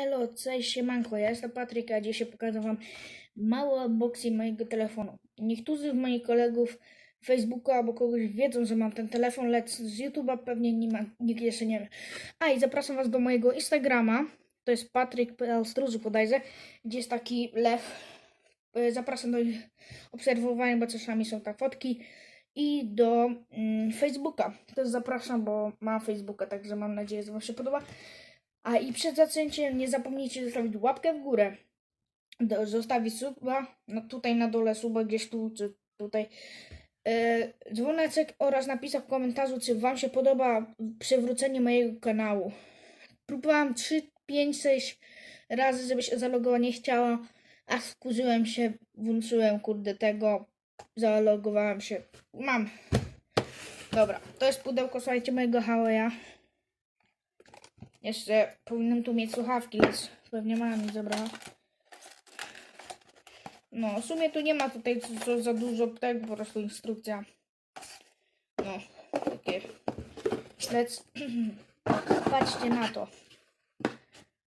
Elo, cześć, siemanko, ja jestem Patryk, a dzisiaj pokażę wam mały unboxing mojego telefonu. Niektórzy z moich kolegów Facebooka albo kogoś wiedzą, że mam ten telefon, lecz z YouTube'a pewnie nie ma, nikt jeszcze nie wie. A i zapraszam was do mojego Instagrama, to jest patryk.pl stróży podajże, gdzie jest taki lew. E, Zapraszam do obserwowania, bo czasami są tak fotki. I do mm, Facebooka. Też zapraszam, bo mam Facebooka, także mam nadzieję, że wam się podoba. A i przed zaczęciem nie zapomnijcie zostawić łapkę w górę. Do, zostawić suba, no tutaj na dole suba gdzieś tu, czy tutaj. E, dzwoneczek oraz napisać w komentarzu, czy wam się podoba przywrócenie mojego kanału. Próbowałam 3, 5, 6 razy, żeby się zalogować nie chciała, a wkurzyłem się, włączyłem kurde tego, zalogowałem się. Mam. Dobra, to jest pudełko, słuchajcie, mojego Huawei'a. Jeszcze powinienem tu mieć słuchawki, lecz pewnie mama mi zabrała. No, w sumie tu nie ma tutaj co, co za dużo tego, po prostu instrukcja. No, takie. Lecz patrzcie na to.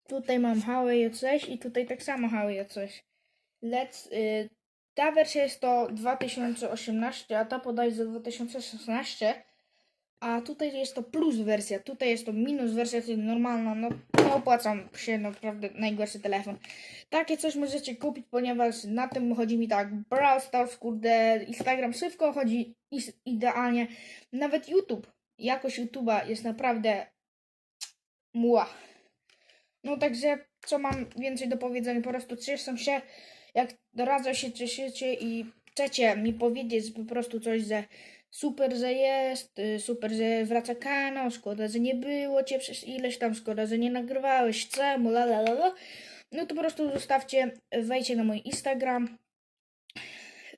Tutaj mam Huawei coś i tutaj tak samo Huawei coś. Lecz y, ta wersja jest to 2018, a ta podajże 2016. A tutaj jest to plus wersja, tutaj jest to minus wersja, czyli normalna. No, nie opłacam się naprawdę najgorszy telefon. Takie coś możecie kupić, ponieważ na tym chodzi mi tak. Brawl Stars, kurde, Instagram, wszystko chodzi idealnie. Nawet YouTube, jakość YouTube'a jest naprawdę mła. No także, co mam więcej do powiedzenia, po prostu cieszę się, jak razem się cieszycie i chcecie mi powiedzieć po prostu coś, że super, że jest, y, super, że wraca kanał, szkoda, że nie było cię przez ileś tam, szkoda, że nie nagrywałeś, czemu, la la la. No to po prostu zostawcie, wejdźcie na mój Instagram.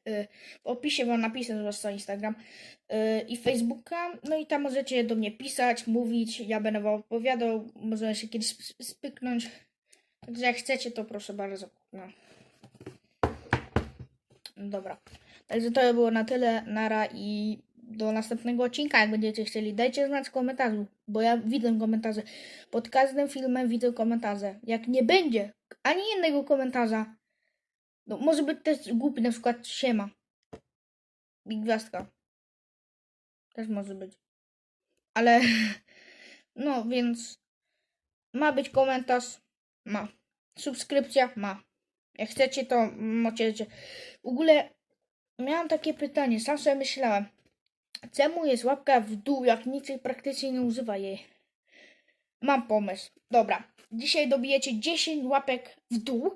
Y, W opisie wam napisę zwłaszcza Instagram y, i Facebooka. No i tam możecie do mnie pisać, mówić. Ja będę wam odpowiadał. Możemy się kiedyś sp- spyknąć. Także jak chcecie, to proszę bardzo. No. Dobra. Także to by było na tyle. Nara i do następnego odcinka, jak będziecie chcieli. Dajcie znać w komentarzu, bo ja widzę komentarze. Pod każdym filmem widzę komentarze. Jak nie będzie ani jednego komentarza, no może być też głupi, na przykład siema. I gwiazdka. Też może być. Ale no więc ma być komentarz. Ma. Subskrypcja ma. Jak chcecie, to możecie. W ogóle miałam takie pytanie, sam sobie myślałem. Czemu jest łapka w dół, jak nikt praktycznie nie używa jej? Mam pomysł. Dobra. Dzisiaj dobijecie 10 łapek w dół.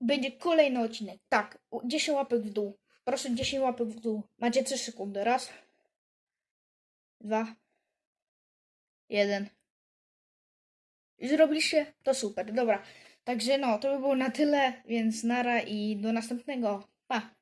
Będzie kolejny odcinek. Tak, 10 łapek w dół. Proszę 10 łapek w dół. Macie 3 sekundy. Raz. Dwa. Jeden. I zrobiliście? To super. Dobra. Także no, to by było na tyle, więc nara i do następnego. Pa!